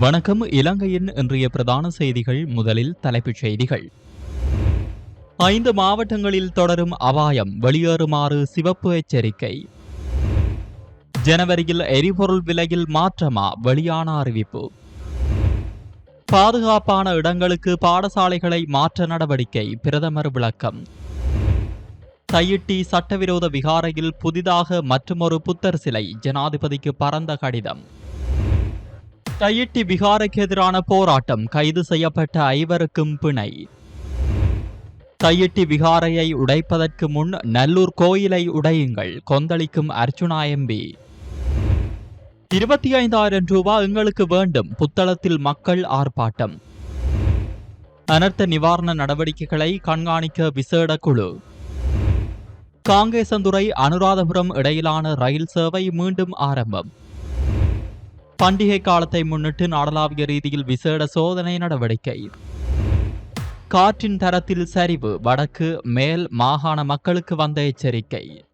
வணக்கம். இலங்கையின் இன்றைய பிரதான செய்திகள் முதலில் தலைப்புச் செய்திகள். ஐந்து மாவட்டங்களில் தொடரும் அபாயம். வெளியேறுமாறு சிவப்பு எச்சரிக்கை. ஜனவரியில் எரிபொருள் விலையில் மாற்றமா? வெளியான அறிவிப்பு. பாதுகாப்பான இடங்களுக்கு பாடசாலைகளை மாற்ற நடவடிக்கை. பிரதமர் விளக்கம். தையிட்டி சட்டவிரோத விகாரையில் புதிதாக மற்றுமொரு புத்தர் சிலை. ஜனாதிபதிக்கு பரந்த கடிதம். தையிட்டி பிகாருக்கு எதிரான போராட்டம் கைது செய்யப்பட்ட ஐவருக்கும் பிணை. தையிட்டி விகாரையை உடைப்பதற்கு முன் நல்லூர் கோயிலை உடையுங்கள். கொந்தளிக்கும் அர்ச்சுனா எம்பி. இருபத்தி ஐந்தாயிரம் ரூபாய் எங்களுக்கு வேண்டும். புத்தளத்தில் மக்கள் ஆர்ப்பாட்டம். அனர்த்த நிவாரண நடவடிக்கைகளை கண்காணிக்க விசேட குழு. காங்கேசந்துறை அனுராதபுரம் இடையிலான ரயில் சேவை மீண்டும் ஆரம்பம். பண்டிகை காலத்தை முன்னிட்டு நாடளாவிய ரீதியில் விசேட சோதனை நடவடிக்கை. காற்றின் தரத்தில் சரிவு வடக்கு மேல் மாகாண மக்களுக்கு வந்த எச்சரிக்கை.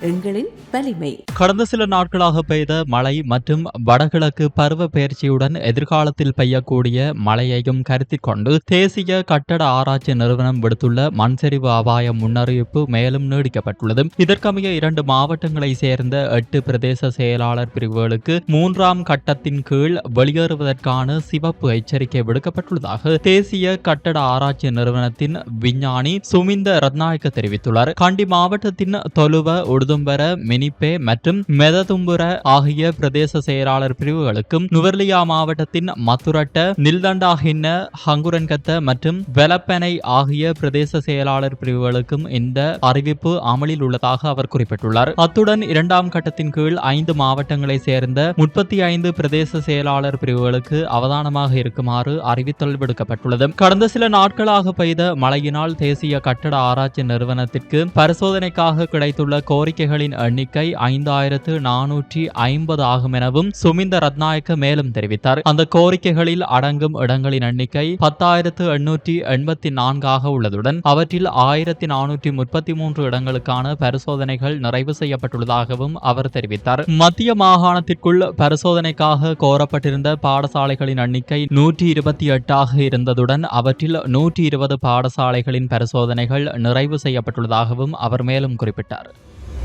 எங்களின் வலிமை. கடந்த சில நாட்களாக பெய்த மழை மற்றும் வடகிழக்கு பருவ பெயர்ச்சியுடன் எதிர்காலத்தில் பெய்யக்கூடிய மழையையும் கருத்தில் கொண்டு தேசிய கட்டட ஆராய்ச்சி நிறுவனம் விடுத்துள்ள மண்சரிவு அபாய முன்னறிவிப்பு மேலும் நீடிக்கப்பட்டுள்ளது. இதற்கமைய இரண்டு மாவட்டங்களை சேர்ந்த எட்டு பிரதேச செயலாளர் பிரிவுகளுக்கு மூன்றாம் கட்டத்தின் கீழ் வெளியேறுவதற்கான சிவப்பு எச்சரிக்கை விடுக்கப்பட்டுள்ளதாக தேசிய கட்டட ஆராய்ச்சி நிறுவனத்தின் விஞ்ஞானி சுமிந்த ரத்நாயக்க தெரிவித்துள்ளார். கண்டி மாவட்டத்தின் தொலுவ உடுதும்பர மினிப்பே மற்றும் மெததும்புர ஆகிய பிரதேச செயலாளர் பிரிவுகளுக்கும் நுவர்லியா மாவட்டத்தின் மத்துரட்ட நில்தண்டாகின்ன ஹங்குரன்கத்த மற்றும் வெலப்பனை ஆகிய பிரதேச செயலாளர் பிரிவுகளுக்கும் இந்த அறிவிப்பு அமலில் உள்ளதாக அவர் குறிப்பிட்டுள்ளார். அத்துடன் இரண்டாம் கட்டத்தின் கீழ் ஐந்து மாவட்டங்களை சேர்ந்த முப்பத்தி ஐந்து பிரதேச செயலாளர் பிரிவுகளுக்கு அவதானமாக இருக்குமாறு அறிவித்தல் விடுக்கப்பட்டுள்ளது. கடந்த சில நாட்களாக பெய்த மழையினால் தேசிய கட்டட ஆராய்ச்சி நிறுவனத்திற்கு பரிசோதனைக்காக கிடைத்துள்ள கோரிக்கைகளின் எண்ணிக்கை ஐந்தாயிரத்து நானூற்றி ஐம்பது ஆகும் எனவும் சுமிந்த ரத்நாயக்க மேலும் தெரிவித்தார். அந்த கோரிக்கைகளில் அடங்கும் இடங்களின் எண்ணிக்கை பத்தாயிரத்து எண்ணூற்றி எண்பத்தி நான்காக உள்ளதுடன் அவற்றில் ஆயிரத்தி நானூற்றி முப்பத்தி மூன்று இடங்களுக்கான பரிசோதனைகள் நிறைவு செய்யப்பட்டுள்ளதாகவும் அவர் தெரிவித்தார். மத்திய மாகாணத்திற்குள் பரிசோதனைக்காக கோரப்பட்டிருந்த பாடசாலைகளின் எண்ணிக்கை நூற்றி இருபத்தி எட்டாக இருந்ததுடன் அவற்றில் நூற்றி இருபது பாடசாலைகளின் பரிசோதனைகள் நிறைவு செய்யப்பட்டுள்ளதாகவும் அவர் மேலும் குறிப்பிட்டார்.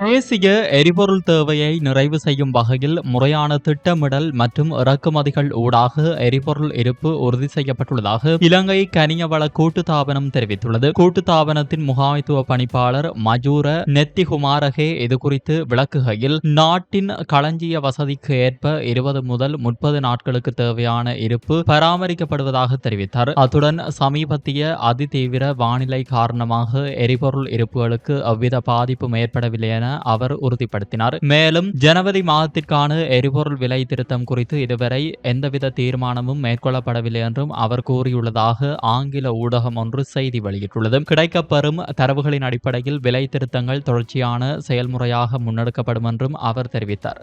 தேசிய எரிபொருள் தேவையை நிறைவு செய்யும் வகையில் முறையான திட்டமிடல் மற்றும் இறக்குமதிகள் ஊடாக எரிபொருள் இருப்பு உறுதி செய்யப்பட்டுள்ளதாக இலங்கை கனியவள கூட்டுத்தாபனம் தெரிவித்துள்ளது. கூட்டுத்தாபனத்தின் முகாமைத்துவ பணிப்பாளர் மஜூர நெத்திகுமாரகே இதுகுறித்து விளக்குகையில் நாட்டின் களஞ்சிய வசதிக்கு ஏற்ப இருபது முதல் முப்பது நாட்களுக்கு தேவையான இருப்பு பராமரிக்கப்படுவதாக தெரிவித்தார். அத்துடன் சமீபத்திய அதிதீவிர வானிலை காரணமாக எரிபொருள் இருப்புகளுக்கு அவ்வித பாதிப்பும் ஏற்படவில்லை என அவர் உறுதிப்படுத்தினார். மேலும் ஜனவரி மாதத்திற்கான எரிபொருள் விலை திருத்தம் குறித்து இதுவரை எந்தவித தீர்மானமும் மேற்கொள்ளப்படவில்லை என்றும் அவர் கூறியுள்ளதாக ஆங்கில ஊடகம் ஒன்று செய்தி வெளியிட்டுள்ளது. கிடைக்கப்பெறும் தரவுகளின் அடிப்படையில் விலை திருத்தங்கள் தொடர்ச்சியான செயல்முறையாக முன்னெடுக்கப்படும் என்றும் அவர் தெரிவித்தார்.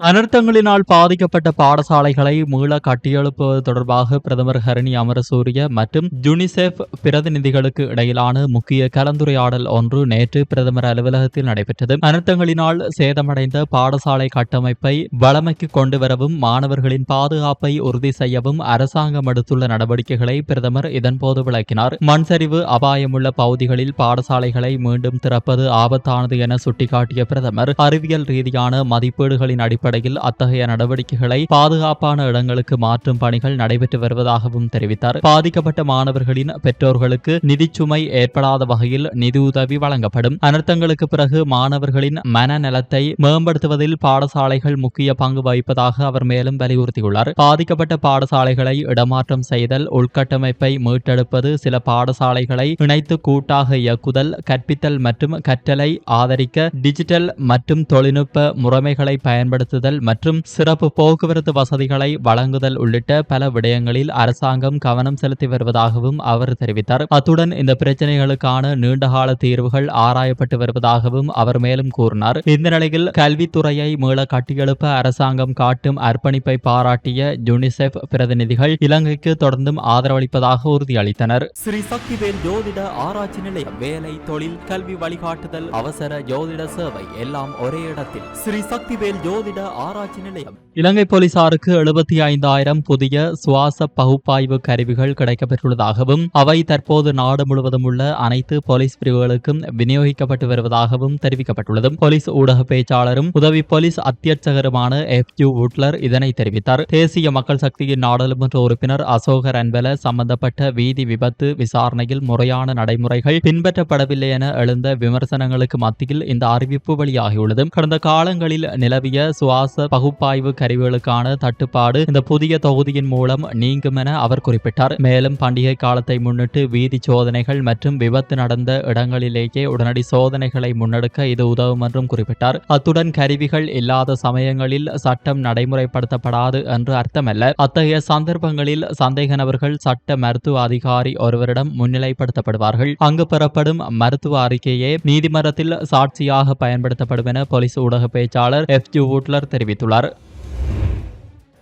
அனர்த்தங்களினால் பாதிக்கப்பட்ட பாடசாலைகளை மீள கட்டியெழுப்புவது தொடர்பாக பிரதமர் ஹரணி அமரசூரிய மற்றும் யுனிசெஃப் பிரதிநிதிகளுக்கு இடையிலான முக்கிய கலந்துரையாடல் ஒன்று நேற்று பிரதமர் அலுவலகத்தில் நடைபெற்றது. அனர்த்தங்களினால் சேதமடைந்த பாடசாலை கட்டமைப்பை வளமைக்கு கொண்டு வரவும் மாணவர்களின் பாதுகாப்பை உறுதி செய்யவும் அரசாங்கம் எடுத்துள்ள நடவடிக்கைகளை பிரதமர் இதன்போது விளக்கினார். மண்சரிவு அபாயமுள்ள பகுதிகளில் பாடசாலைகளை மீண்டும் திறப்பது ஆபத்தானது என சுட்டிக்காட்டிய பிரதமர் அறிவியல் ரீதியான மதிப்பீடுகளின் அடிப்படையில் அடிப்படையில் அத்தகைய நடவடிக்கைகளை பாதுகாப்பான இடங்களுக்கு மாற்றும் பணிகள் நடைபெற்று வருவதாகவும் தெரிவித்தார். பாதிக்கப்பட்ட மாணவர்களின் பெற்றோர்களுக்கு நிதிச்சுமை ஏற்படாத வகையில் நிதியுதவி வழங்கப்படும். அனர்த்தங்களுக்கு பிறகு மாணவர்களின் மனநலத்தை மேம்படுத்துவதில் பாடசாலைகள் முக்கிய பங்கு வகிப்பதாக அவர் மேலும் வலியுறுத்தியுள்ளார். பாதிக்கப்பட்ட பாடசாலைகளை இடமாற்றம் செய்தல் உள்கட்டமைப்பை மீட்டெடுப்பது சில பாடசாலைகளை இணைத்து கூட்டாக இயக்குதல் கற்பித்தல் மற்றும் கற்றலை ஆதரிக்க டிஜிட்டல் மற்றும் தொழில்நுட்ப முறைமைகளை பயன்படுத்த பயன்படுத்துதல் மற்றும் சிறப்பு போக்குவரத்து வசதிகளை வழங்குதல் உள்ளிட்ட பல விடயங்களில் அரசாங்கம் கவனம் செலுத்தி வருவதாகவும் அவர் தெரிவித்தார். அத்துடன் இந்த பிரச்சினைகளுக்கான நீண்டகால தீர்வுகள் ஆராயப்பட்டு வருவதாகவும் அவர் மேலும் கூறினார். இந்த நிலையில் கல்வித்துறையை மீள கட்டியெழுப்ப அரசாங்கம் காட்டும் அர்ப்பணிப்பை பாராட்டிய யுனிசெஃப் பிரதிநிதிகள் இலங்கைக்கு தொடர்ந்தும் ஆதரவளிப்பதாக உறுதியளித்தனர். ஸ்ரீ சக்திவேல் ஜோதிட ஆராய்ச்சி நிலையம் வேலை தொழில் கல்வி வழிகாட்டுதல் அவசர ஜோதிட சேவை எல்லாம் ஒரே இடத்தில். ஸ்ரீ சக்திவேல் ஜோதிட ஆராய்ச்சி நிலையம். இலங்கை போலீசாருக்கு எழுபத்தி ஐந்தாயிரம் புதிய சுவாச பகுப்பாய்வு கருவிகள் கிடைக்கப்பெற்றுள்ளதாகவும் அவை தற்போது நாடு முழுவதும் உள்ள அனைத்து போலீஸ் பிரிவுகளுக்கும் விநியோகிக்கப்பட்டு வருவதாகவும் தெரிவிக்கப்பட்டுள்ளது போலீஸ் ஊடக பேச்சாளரும் உதவி போலீஸ் அத்தியட்சகருமான எஃப் யூ உட்லர் இதனை தெரிவித்தார். தேசிய மக்கள் சக்தியின் நாடாளுமன்ற உறுப்பினர் அசோகர் அன்பல சம்பந்தப்பட்ட வீதி விபத்து விசாரணையில் முறையான நடைமுறைகள் பின்பற்றப்படவில்லை என எழுந்த விமர்சனங்களுக்கு மத்தியில் இந்த அறிவிப்பு வெளியாகியுள்ளது. கடந்த காலங்களில் நிலவிய சுவாச பகுப்பாய்வு கருவிகளுக்கான தட்டுப்பாடு இந்த புதிய தொகுதியின் மூலம் நீங்கும் என அவர் குறிப்பிட்டார். மேலும் பண்டிகை காலத்தை முன்னிட்டு வீதி சோதனைகள் மற்றும் விபத்து நடந்த இடங்களிலேயே உடனடி சோதனைகளை முன்னெடுக்க இது உதவும் என்றும் குறிப்பிட்டார். அத்துடன் கருவிகள் இல்லாத சமயங்களில் சட்டம் நடைமுறைப்படுத்தப்படாது என்று அர்த்தமல்ல. அத்தகைய சந்தர்ப்பங்களில் சந்தேக நபர்கள் சட்ட மருத்துவ அதிகாரி ஒருவரிடம் முன்னிலைப்படுத்தப்படுவார்கள். அங்கு பெறப்படும் மருத்துவ அறிக்கையே நீதிமன்றத்தில் சாட்சியாக பயன்படுத்தப்படும் என போலீஸ் ஊடக பேச்சாளர் எஃப் ஜி வூட்லர் தெரிவித்துள்ளார்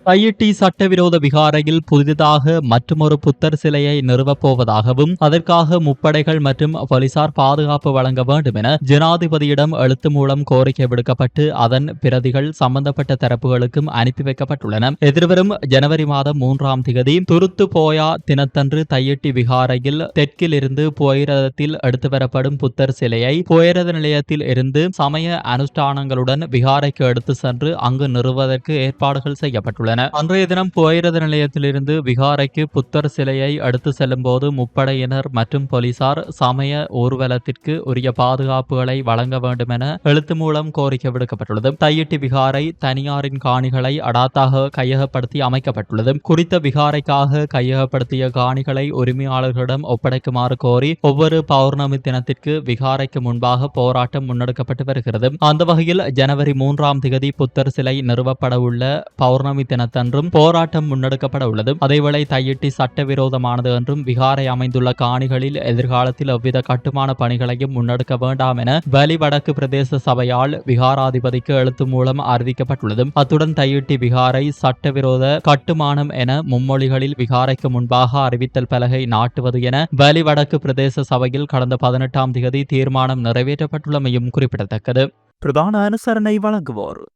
ஐஇடி சட்டவிரோத விகாரையில் புதிதாக மற்றொரு புத்தர் சிலையை நிறுவப் போவதாகவும் அதற்காக முப்படைகள் மற்றும் போலீசார் பாதுகாப்பு வழங்க வேண்டும் என ஜனாதிபதியிடம் எழுத்து மூலம் கோரிக்கை விடுக்கப்பட்டு அதன் பிரதிகள் சம்பந்தப்பட்ட தரப்புகளுக்கும் அனுப்பி வைக்கப்பட்டுள்ளன. எதிர்வரும் ஜனவரி மாதம் மூன்றாம் தேதி துருத்து போயா தினத்தன்று தையிட்டி விகாரையில் தெற்கில் இருந்து போயிரதத்தில் எடுத்து வரப்படும் புத்தர் சிலையை போயிரத நிலையத்தில் இருந்து சமய அனுஷ்டானங்களுடன் விகாரைக்கு எடுத்து சென்று அங்கு நிறுவதற்கு ஏற்பாடுகள் செய்யப்பட்டுள்ளன. அன்றைய தினம் போயிரத நிலையத்திலிருந்து விகாரைக்கு புத்தர் சிலையை அடுத்து செல்லும் போது முப்படையினர் மற்றும் போலீசார் சமய ஊர்வலத்திற்கு உரிய பாதுகாப்புகளை வழங்க வேண்டும் என எழுத்து மூலம் கோரிக்கை விடுக்கப்பட்டுள்ளது. தையிட்டி விகாரை தனியாரின் காணிகளை அடாத்தாக கையகப்படுத்தி அமைக்கப்பட்டுள்ளது. குறித்த விகாரைக்காக கையகப்படுத்திய காணிகளை உரிமையாளர்களிடம் ஒப்படைக்குமாறு கோரி ஒவ்வொரு பௌர்ணமி தினத்திற்கு விகாரைக்கு முன்பாக போராட்டம் முன்னெடுக்கப்பட்டு வருகிறது. அந்த வகையில் ஜனவரி மூன்றாம் திகதி புத்தர் சிலை நிறுவப்பட உள்ள பௌர்ணமி தினத்தன்றும் போராட்டம் முன்னெடுக்கப்பட உள்ளது அதேவேளை தையிட்டி சட்டவிரோதமானது என்றும் விகாரை அமைந்துள்ள காணிகளில் எதிர்காலத்தில் எவ்வித கட்டுமான பணிகளையும் முன்னெடுக்க வேண்டாம் என வலி வடக்கு பிரதேச சபையால் விகாராதிபதிக்கு எழுத்து மூலம் அறிவிக்கப்பட்டுள்ளது அத்துடன் தையிட்டி விகாரை சட்டவிரோத கட்டுமானம் என மும்மொழிகளில் விகாரைக்கு முன்பாக அறிவித்தல் பலகை நாட்டுவது என வலி வடக்கு பிரதேச சபையில் கடந்த பதினெட்டாம் திகதி தீர்மானம் நிறைவேற்றப்பட்டுள்ளமையும் குறிப்பிடத்தக்கது. பிரதான அனுசரணை வழங்குவோர்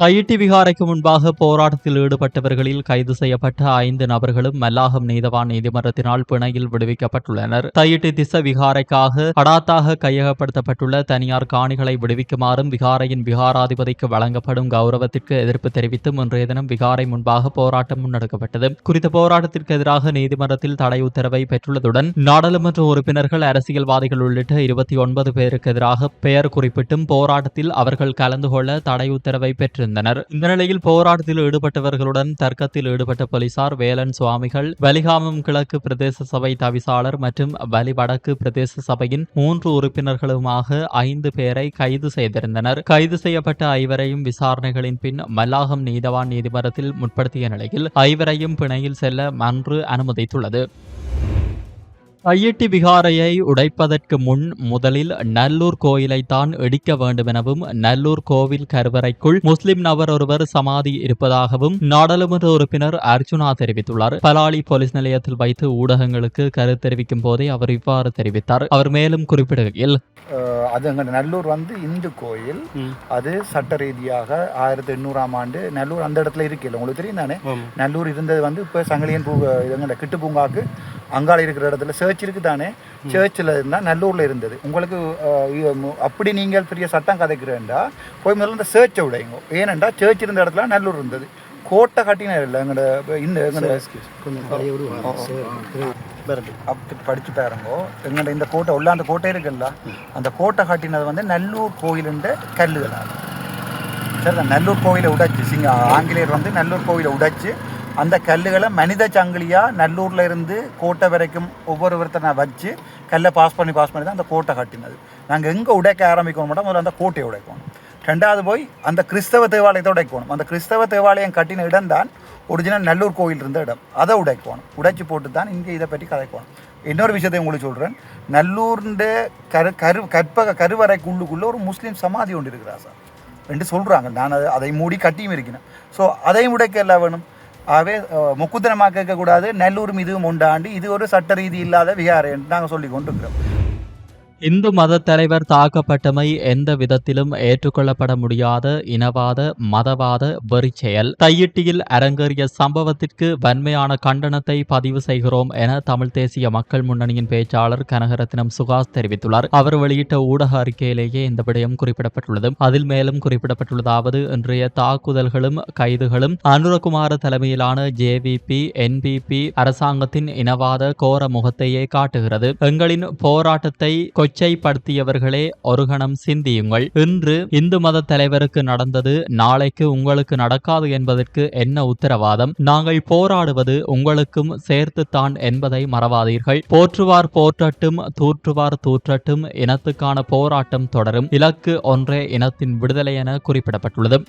தயிட்டி விகாரைக்கு முன்பாக போராட்டத்தில் ஈடுபட்டவர்களில் கைது செய்யப்பட்ட ஐந்து நபர்களும் மல்லாகம் நீதவான் நீதிமன்றத்தினால் பிணையில் விடுவிக்கப்பட்டுள்ளனர். தையிட்டி திச விகாரைக்காக அடாத்தாக கையகப்படுத்தப்பட்டுள்ள தனியார் காணிகளை விடுவிக்குமாறும் விகாரையின் விகாராதிபதிக்கு வழங்கப்படும் கௌரவத்திற்கு எதிர்ப்பு தெரிவித்தும் இன்றைய தினம் விகாரை முன்பாக போராட்டம் முன்னெடுக்கப்பட்டது. குறித்த போராட்டத்திற்கு எதிராக நீதிமன்றத்தில் தடை உத்தரவை பெற்றுள்ளதுடன் நாடாளுமன்ற உறுப்பினர்கள் அரசியல்வாதிகள் உள்ளிட்ட இருபத்தி ஒன்பது பேருக்கு எதிராக பெயர் குறிப்பிட்டும் போராட்டத்தில் அவர்கள் கலந்து கொள்ள தடை உத்தரவை பெற்றிருந்தனர். இந்த நிலையில் போராட்டத்தில் ஈடுபட்டவர்களுடன் தர்க்கத்தில் ஈடுபட்ட போலீசார் வேலன் சுவாமிகள் வலிகாமம் கிழக்கு பிரதேச சபை தவிசாளர் மற்றும் வலி வடக்கு பிரதேச சபையின் மூன்று உறுப்பினர்களுமாக ஐந்து பேரை கைது செய்திருந்தனர். கைது செய்யப்பட்ட ஐவரையும் விசாரணைகளின் பின் மல்லாகம் நீதவான் நீதிமன்றத்தில் முற்படுத்திய நிலையில் ஐவரையும் பிணையில் செல்ல மன்று அனுமதித்துள்ளது. தையிட்டி விகாரையை உடைப்பதற்கு முன் முதலில் நல்லூர் கோயிலைத்தான் இடிக்க வேண்டும் எனவும் நல்லூர் கோவில் கருவறைக்குள் முஸ்லிம் நபர் ஒருவர் சமாதி இருப்பதாகவும் நாடாளுமன்ற உறுப்பினர் அர்ஜுனா தெரிவித்துள்ளார். பலாலி போலீஸ் நிலையத்தில் வைத்து ஊடகங்களுக்கு கருத்து தெரிவிக்கும் போதே அவர் இவ்வாறு தெரிவித்தார். அவர் மேலும் குறிப்பிடுகையில் அது நல்லூர் வந்து இந்து கோயில். அது சட்ட ரீதியாக ஆயிரத்தி எண்ணூறாம் ஆண்டு நல்லூர் அந்த இடத்துல இருக்குல்ல உங்களுக்கு தெரியும் தானே? நல்லூர் இருந்தது வந்து இப்போ சங்கிலியன் பூ கிட்டு பூங்காக்கு அங்கால இருக்கிற இடத்துல சர்ச் இருக்கு தானே சர்ச்சில் இருந்தால் நல்லூரில் இருந்தது. உங்களுக்கு அப்படி நீங்கள் பெரிய சட்டம் கதைக்கிறேன்டா போய் முதல்ல இந்த சர்ச்சை விடைங்க ஏனெண்டா சர்ச் இருந்த இடத்துல நல்லூர் இருந்தது. கோட்டை கட்டினார் இல்லை எங்களோட இந்த எங்களோட அப்படி படிச்சு பாருங்கோ. எங்கள்ட இந்த கோட்டை உள்ளாந்த கோட்டை இருக்குல்ல அந்த கோட்டை கட்டினது வந்து நல்லூர் கோயிலுன்ற கல்லுகளால் சரிதான் நல்லூர் கோயிலை உடைச்சு சிங்க ஆங்கிலேயர் வந்து நல்லூர் கோயிலை உடைச்சு அந்த கல்லுகளை மனித சங்கிலியாக நல்லூர்ல இருந்து கோட்டை வரைக்கும் ஒவ்வொருத்தரை வச்சு கல்லை பாஸ் பண்ணி பாஸ் பண்ணி தான் அந்த கோட்டை கட்டினது. நாங்கள் எங்கே உடைக்க ஆரம்பிக்கணும் மட்டும் முதல்ல அந்த கோட்டையை உடைக்கணும். ரெண்டாவது போய் அந்த கிறிஸ்தவ தேவாலயத்தை உடைக்கணும். அந்த கிறிஸ்தவ தேவாலயம் கட்டின இடம் தான் ஒரிஜினல் நல்லூர் கோயில் இருந்த இடம். அதை உடைக்கணும். உடைச்சி போட்டு தான் இங்கே இதை பற்றி கதைக்கணும். இன்னொரு விஷயத்தை உங்களுக்கு சொல்கிறேன் நல்லூர்ன்ற கரு கரு கற்பக கருவறைக்குள்ளுக்குள்ளே ஒரு முஸ்லீம் சமாதி ஒன்று இருக்கிறா சார். ரெண்டு சொல்கிறாங்க நான் அதை அதை மூடி கட்டியும் இருக்கிறேன். ஸோ அதையும் உடைக்க எல்லாம் வேணும்? ஆகவே அஹ், முக்குத்தனமாக கேட்கக்கூடாது. நல்லூர் மீதும் உண்டாண்டு. இது ஒரு சட்ட ரீதி இல்லாத விகாரம் என்று நாங்கள் சொல்லி கொண்டிருக்கிறோம். இந்து மத தலைவர் தாக்கப்பட்டமை எந்த விதத்திலும் ஏற்றுக்கொள்ளப்பட முடியாத இனவாத மதவாத வெறி செயல். தையிட்டியில் அரங்கேறிய சம்பவத்திற்கு வன்மையான கண்டனத்தை பதிவு செய்கிறோம் என தமிழ் தேசிய மக்கள் முன்னணியின் பேச்சாளர் கனகரத்னம் சுகாஸ் தெரிவித்துள்ளார். அவர் வெளியிட்ட ஊடக அறிக்கையிலேயே இந்த விடயம் குறிப்பிடப்பட்டுள்ளது. அதில் மேலும் குறிப்பிடப்பட்டுள்ளதாவது இன்றைய தாக்குதல்களும் கைதுகளும் அனுரகுமார தலைமையிலான ஜேவிபி என்பிபி அரசாங்கத்தின் இனவாத கோர முகத்தையே காட்டுகிறது. எங்களின் போராட்டத்தை கொச்சைப்படுத்தியவர்களே ஒரு கணம் சிந்தியுங்கள். இன்று இந்து மத தலைவருக்கு நடந்தது நாளைக்கு உங்களுக்கு நடக்காது என்பதற்கு என்ன உத்தரவாதம்? நாங்கள் போராடுவது உங்களுக்கும் சேர்த்துத்தான் என்பதை மறவாதீர்கள். போற்றுவார் போற்றட்டும் தூற்றுவார் தூற்றட்டும் இனத்துக்கான போராட்டம் தொடரும். இலக்கு ஒன்றே இனத்தின் விடுதலை என குறிப்பிடப்பட்டுள்ளது.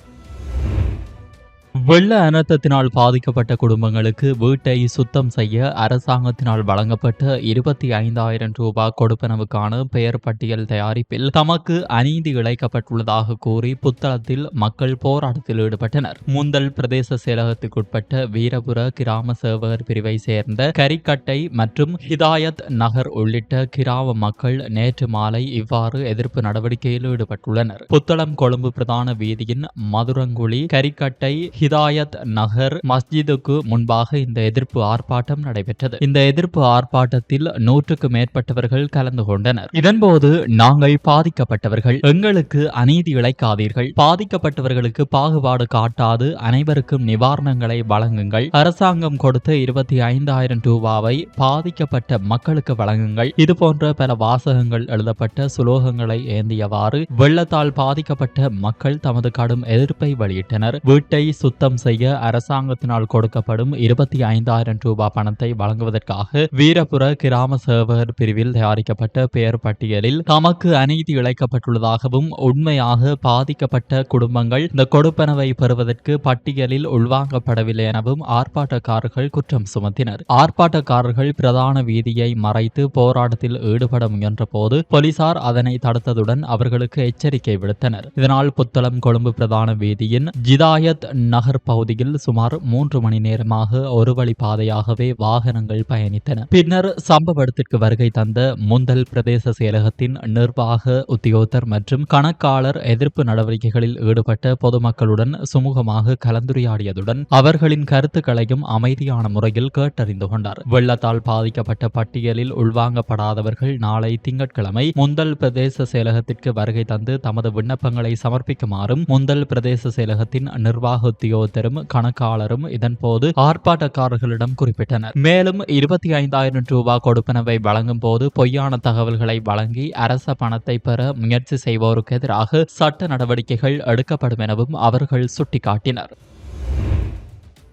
வெள்ள அனர்த்தத்தினால் பாதிக்கப்பட்ட குடும்பங்களுக்கு வீட்டை சுத்தம் செய்ய அரசாங்கத்தினால் வழங்கப்பட்ட இருபத்தி ஐந்தாயிரம் ரூபாய் கொடுப்பனவுக்கான பெயர் பட்டியல் தயாரிப்பில் தமக்கு அநீதி இழைக்கப்பட்டுள்ளதாக கூறி புத்தளத்தில் மக்கள் போராட்டத்தில் ஈடுபட்டனர். முந்தல் பிரதேச செயலகத்துக்குட்பட்ட வீரபுர கிராம சேவகர் பிரிவை சேர்ந்த கரிக்கட்டை மற்றும் ஹிதாயத் நகர் உள்ளிட்ட கிராம மக்கள் நேற்று மாலை இவ்வாறு எதிர்ப்பு நடவடிக்கையில் ஈடுபட்டுள்ளனர். புத்தளம் கொழும்பு பிரதான வீதியின் மதுரங்குழி கரிக்கட்டை ஹிதாயத் நகர் மஸ்ஜிதுக்கு முன்பாக இந்த எதிர்ப்பு ஆர்ப்பாட்டம் நடைபெற்றது. இந்த எதிர்ப்பு ஆர்ப்பாட்டத்தில் நூற்றுக்கு மேற்பட்டவர்கள் கலந்து கொண்டனர். இதன்போது நாங்கள் பாதிக்கப்பட்டவர்கள். எங்களுக்கு அநீதி இழைக்காதீர்கள். பாதிக்கப்பட்டவர்களுக்கு பாகுபாடு காட்டாது. அனைவருக்கும் நிவாரணங்களை வழங்குங்கள். அரசாங்கம் கொடுத்த இருபத்தி ஐந்தாயிரம் ரூபாவை பாதிக்கப்பட்ட மக்களுக்கு வழங்குங்கள். இது போன்ற பல வாசகங்கள் எழுதப்பட்ட சுலோகங்களை ஏந்தியவாறு வெள்ளத்தால் பாதிக்கப்பட்ட மக்கள் தமது கடும் எதிர்ப்பை வெளியிட்டனர். வீட்டை சுத்தம் செய்ய அரசாங்கத்தினால் கொடுக்கப்படும் இருபத்தி ஐந்தாயிரம் ரூபாய் பணத்தை வழங்குவதற்காக வீரபுர கிராம சேவகர் பிரிவில் தயாரிக்கப்பட்ட பெயர் பட்டியலில் தமக்கு அநீதி இழைக்கப்பட்டுள்ளதாகவும் உண்மையாக பாதிக்கப்பட்ட குடும்பங்கள் இந்த கொடுப்பனவை பெறுவதற்கு பட்டியலில் உள்வாங்கப்படவில்லை எனவும் ஆர்ப்பாட்டக்காரர்கள் குற்றம் சுமத்தினர். ஆர்ப்பாட்டக்காரர்கள் பிரதான வீதியை மறைத்து போராட்டத்தில் ஈடுபட முயன்ற போது போலீசார் அதனை தடுத்ததுடன் அவர்களுக்கு எச்சரிக்கை விடுத்தனர். இதனால் புத்தளம் கொழும்பு பிரதான வீதியின் ஜிதாயத் பகுதியில் சுமார் மூன்று மணி நேரமாக ஒரு வழி பாதையாகவே வாகனங்கள் பயணித்தன. பின்னர் சம்பவ இடத்திற்கு வருகை தந்த முந்தல் பிரதேச செயலகத்தின் நிர்வாக உத்தியோகத்தர் மற்றும் கணக்காளர் எதிர்ப்பு நடவடிக்கைகளில் ஈடுபட்ட பொதுமக்களுடன் சுமூகமாக கலந்துரையாடியதுடன் அவர்களின் கருத்துக்களையும் அமைதியான முறையில் கேட்டறிந்து கொண்டார். வெள்ளத்தால் பாதிக்கப்பட்ட பட்டியலில் உள்வாங்கப்படாதவர்கள் நாளை திங்கட்கிழமை முந்தல் பிரதேச செயலகத்திற்கு வருகை தந்து தமது விண்ணப்பங்களை சமர்ப்பிக்குமாறும் முந்தல் பிரதேச செயலகத்தின் நிர்வாக உத்தியோகத்தரும் கணக்காளரும் இதன்போது ஆர்ப்பாட்டக்காரர்களிடம் குறிப்பிட்டனர். மேலும் இருபத்தி ஐந்தாயிரம் ரூபாய் கொடுப்பனவை வழங்கும் போது பொய்யான தகவல்களை வழங்கி அரச பணத்தை பெற முயற்சி செய்வோருக்கு எதிராக சட்ட நடவடிக்கைகள் எடுக்கப்படும் எனவும் அவர்கள் சுட்டிக்காட்டினர்.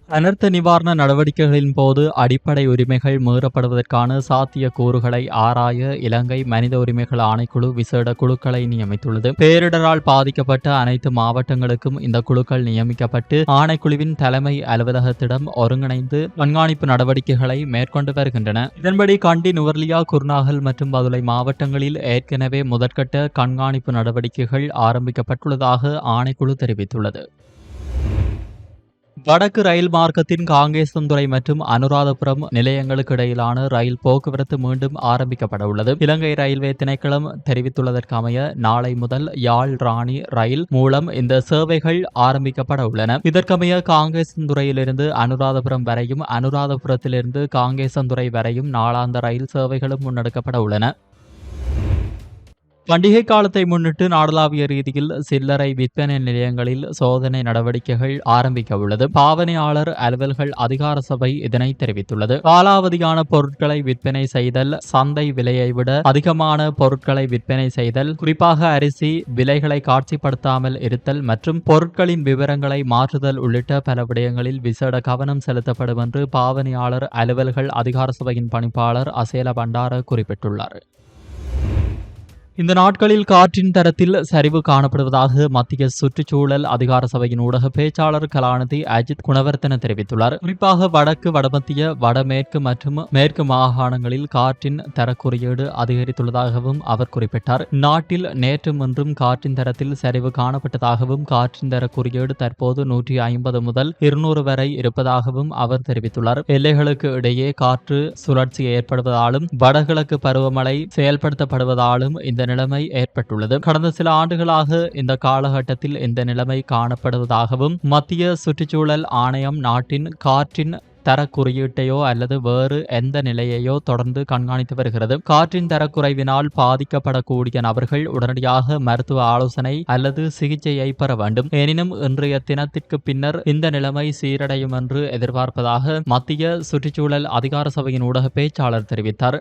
அனர்த்த நிவாரண நடவடிக்கைகளின் போது அடிப்படை உரிமைகள் மீறப்படுவதற்கான சாத்திய கூறுகளை ஆராய இலங்கை மனித உரிமைகள் ஆணைக்குழு விசேட குழுக்களை நியமித்துள்ளது. பேரிடரால் பாதிக்கப்பட்ட அனைத்து மாவட்டங்களுக்கும் இந்த குழுக்கள் நியமிக்கப்பட்டு ஆணைக்குழுவின் தலைமை அலுவலகத்திடம் ஒருங்கிணைந்து கண்காணிப்பு நடவடிக்கைகளை மேற்கொண்டு வருகின்றன. இதன்படி கண்டி நுவர்லியா குர்நாகல் மற்றும் பதுளை மாவட்டங்களில் ஏற்கனவே முதற்கட்ட கண்காணிப்பு நடவடிக்கைகள் ஆரம்பிக்கப்பட்டுள்ளதாக ஆணைக்குழு தெரிவித்துள்ளது. வடக்கு ரயில் மார்க்கத்தின் காங்கேசன்துறை மற்றும் அனுராதபுரம் நிலையங்களுக்கு இடையிலான ரயில் போக்குவரத்து மீண்டும் ஆரம்பிக்கப்பட உள்ளது. இலங்கை ரயில்வே திணைக்களம் தெரிவித்துள்ளதற்கமைய நாளை முதல் யாழ் ராணி ரயில் மூலம் இந்த சேவைகள் ஆரம்பிக்கப்பட உள்ளன. இதற்கமைய காங்கேசந்துறையிலிருந்து அனுராதபுரம் வரையும் அனுராதபுரத்திலிருந்து காங்கேசந்துறை வரையும் நாளாந்த ரயில் சேவைகளும் முன்னெடுக்கப்பட உள்ளன. பண்டிகை காலத்தை முன்னிட்டு நாடளாவிய ரீதியில் சில்லறை விற்பனை நிலையங்களில் சோதனை நடவடிக்கைகள் ஆரம்பிக்க உள்ளது. பாவனையாளர் அலுவல்கள் அதிகார சபை இதனை தெரிவித்துள்ளது. காலாவதியான பொருட்களை விற்பனை செய்தல் சந்தை விலையை விட அதிகமான பொருட்களை விற்பனை செய்தல் குறிப்பாக அரிசி விலைகளை காட்சிப்படுத்தாமல் இருத்தல் மற்றும் பொருட்களின் விவரங்களை மாற்றுதல் உள்ளிட்ட பல விடயங்களில் விசேட கவனம் செலுத்தப்படும் என்று பாவனையாளர் அலுவல்கள் அதிகார சபையின் பணிப்பாளர் அசேல பண்டார குறிப்பிட்டுள்ளார். இந்த நாட்களில் காற்றின் தரத்தில் சரிவு காணப்படுவதாக மத்திய சுற்றுச்சூழல் அதிகார சபையின் ஊடக பேச்சாளர் கலாநிதி அஜித் குணவர்த்தன தெரிவித்துள்ளார். குறிப்பாக வடக்கு வடமத்திய வடமேற்கு மற்றும் மேற்கு மாகாணங்களில் காற்றின் தரக்குறியீடு அதிகரித்துள்ளதாகவும் அவர் குறிப்பிட்டார். நாட்டில் நேற்றும் இன்றும் காற்றின் தரத்தில் சரிவு காணப்பட்டதாகவும் காற்றின் தர குறியீடு தற்போது நூற்றி ஐம்பது முதல் இருநூறு வரை இருப்பதாகவும் அவர் தெரிவித்துள்ளார். எல்லைகளுக்கு இடையே காற்று சுழற்சி ஏற்படுவதாலும் வடகிழக்கு பருவமழை செயல்படுத்தப்படுவதாலும் இந்த நிலைமை ஏற்பட்டுள்ளது. கடந்த சில ஆண்டுகளாக இந்த காலகட்டத்தில் இந்த நிலைமை காணப்படுவதாகவும் மத்திய சுற்றுச்சூழல் ஆணையம் நாட்டின் காற்றின் தர குறியீட்டையோ அல்லது வேறு எந்த நிலையையோ தொடர்ந்து கண்காணித்து வருகிறது. காற்றின் தரக்குறைவினால் பாதிக்கப்படக்கூடிய நபர்கள் உடனடியாக மருத்துவ ஆலோசனை அல்லது சிகிச்சையை பெற வேண்டும். எனினும் இன்றைய தினத்திற்கு பின்னர் இந்த நிலைமை சீரடையும் என்று எதிர்பார்ப்பதாக மத்திய சுற்றுச்சூழல் அதிகார சபையின் ஊடக பேச்சாளர் தெரிவித்தார்.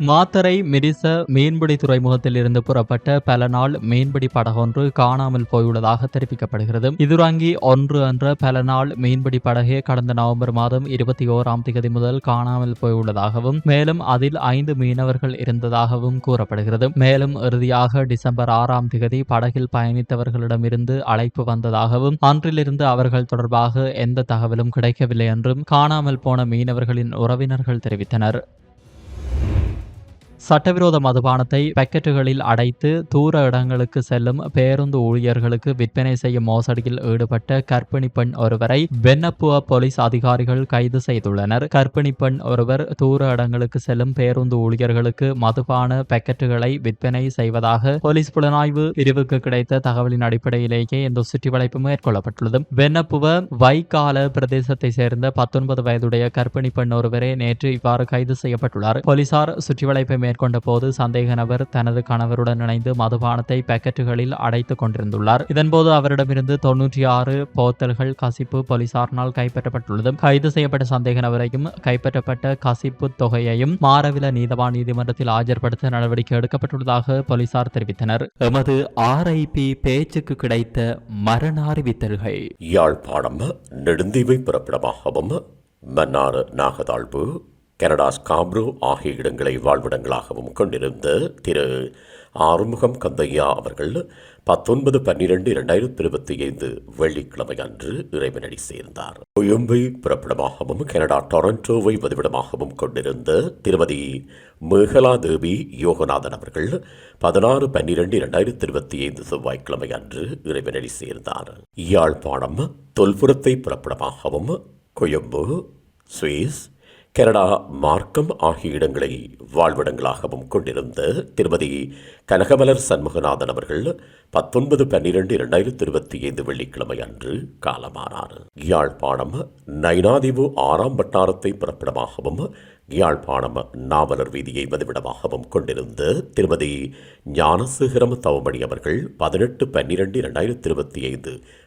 மாத்தரை மிரிச மீன்பிடி துறைமுகத்தில் இருந்து புறப்பட்ட பல நாள் மீன்பிடி படகொன்று காணாமல் போயுள்ளதாக தெரிவிக்கப்படுகிறது. இதுராங்கி ஒன்று என்ற பல நாள் மீன்பிடி படகே கடந்த நவம்பர் மாதம் இருபத்தி ஓராம் தேதி முதல் காணாமல் போயுள்ளதாகவும் மேலும் அதில் ஐந்து மீனவர்கள் இருந்ததாகவும் கூறப்படுகிறது. மேலும் இறுதியாக டிசம்பர் ஆறாம் தேதி படகில் பயணித்தவர்களிடமிருந்து அழைப்பு வந்ததாகவும் அன்றிலிருந்து அவர்கள் தொடர்பாக எந்த தகவலும் கிடைக்கவில்லை என்றும் காணாமல் போன மீனவர்களின் உறவினர்கள் தெரிவித்தனர். சட்டவிரோத மதுபானத்தை பாக்கெட்டுகளில் அடைத்து தூர இடங்களுக்கு செல்லும் பேருந்து ஊழியர்களுக்கு விற்பனை செய்யும் மோசடியில் ஈடுபட்ட கர்ப்பிணி பெண் ஒருவரை வென்னப்புவ போலீஸ் அதிகாரிகள் கைது செய்துள்ளனர். கர்ப்பிணி பெண் ஒருவர் தூர இடங்களுக்கு செல்லும் பேருந்து ஊழியர்களுக்கு மதுபான பேக்கெட்டுகளை விற்பனை செய்வதாக போலீஸ் புலனாய்வு பிரிவுக்கு கிடைத்த தகவலின் அடிப்படையிலேயே இந்த சுற்றிவளைப்பு மேற்கொள்ளப்பட்டுள்ளது. வென்னப்புவ வைக்கால பிரதேசத்தை சேர்ந்த பத்தொன்பது வயதுடைய கர்ப்பிணி பெண் ஒருவரே நேற்று இவ்வாறு கைது செய்யப்பட்டுள்ளார். போலீசார் சுற்றிவளைப்பை மேற்கொண்ட போது சந்தேக நபர் தனது கணவருடன் இணைந்து மதுபானத்தை பாக்கெட்டுகளில் அடைத்துக் கொண்டிருந்துள்ளார். இதன்போது அவரிடமிருந்து தொன்னூற்றி ஆறு போத்தல்கள் கசிப்பு போலீசாரினால் கைப்பற்றப்பட்டுள்ளது. கைது செய்யப்பட்ட சந்தேக நபரையும் கைப்பற்றப்பட்ட கசிப்பு தொகையையும் மாரவில நீதவான் நீதிமன்றத்தில் ஆஜர்படுத்த நடவடிக்கை எடுக்கப்பட்டுள்ளதாக போலீசார் தெரிவித்தனர். எமது ஆர்ஐபி பேச்சுக்கு கிடைத்த மரண அறிவித்தல்கள் யாழ்ப்பாணம் நெடுந்தீவை பிறப்பிடமாகவும் மன்னார் நாகதாழ்வு கனடா ஸ்காப்ரோ ஆகிய இடங்களை வாழ்விடங்களாகவும் கொண்டிருந்த திரு ஆறுமுகம் கந்தையா அவர்கள் பத்தொன்பது பன்னிரண்டு இரண்டாயிரத்தி இருபத்தி ஐந்து வெள்ளிக்கிழமை அன்று இறைவனடி சேர்ந்தார். கொழும்பை புறப்படமாகவும் கனடா டொரண்டோவை வதிவிடமாகவும் கொண்டிருந்த திருமதி மேகலா தேவி யோகநாதன் அவர்கள் பதினாறு பன்னிரண்டு இரண்டாயிரத்தி இருபத்தி ஐந்து செவ்வாய்க்கிழமை அன்று இறைவனடி சேர்ந்தார். யாழ்ப்பாணம் தொல்புரத்தை புறப்படமாகவும் கொழும்பு சுவிஸ் கனடா மார்க்கம் ஆகிய இடங்களை வாழ்விடங்களாகவும் கொண்டிருந்த திருமதி கனகமலர் சண்முகநாதன் அவர்கள் பத்தொன்பது பன்னிரண்டு இரண்டாயிரத்தி இருபத்தி ஐந்து வெள்ளிக்கிழமை அன்று காலமானார். யாழ்ப்பாணம் நைனாதிவு ஆறாம் வட்டாரத்தை புறப்படமாகவும் யாழ்ப்பாணம் நாவலர் வீதியை மதிவிடமாகவும் கொண்டிருந்த திருமதி ஞானசேகரம் தவமணி அவர்கள் பதினெட்டு பன்னிரண்டு இரண்டாயிரத்தி இருபத்தி ஐந்து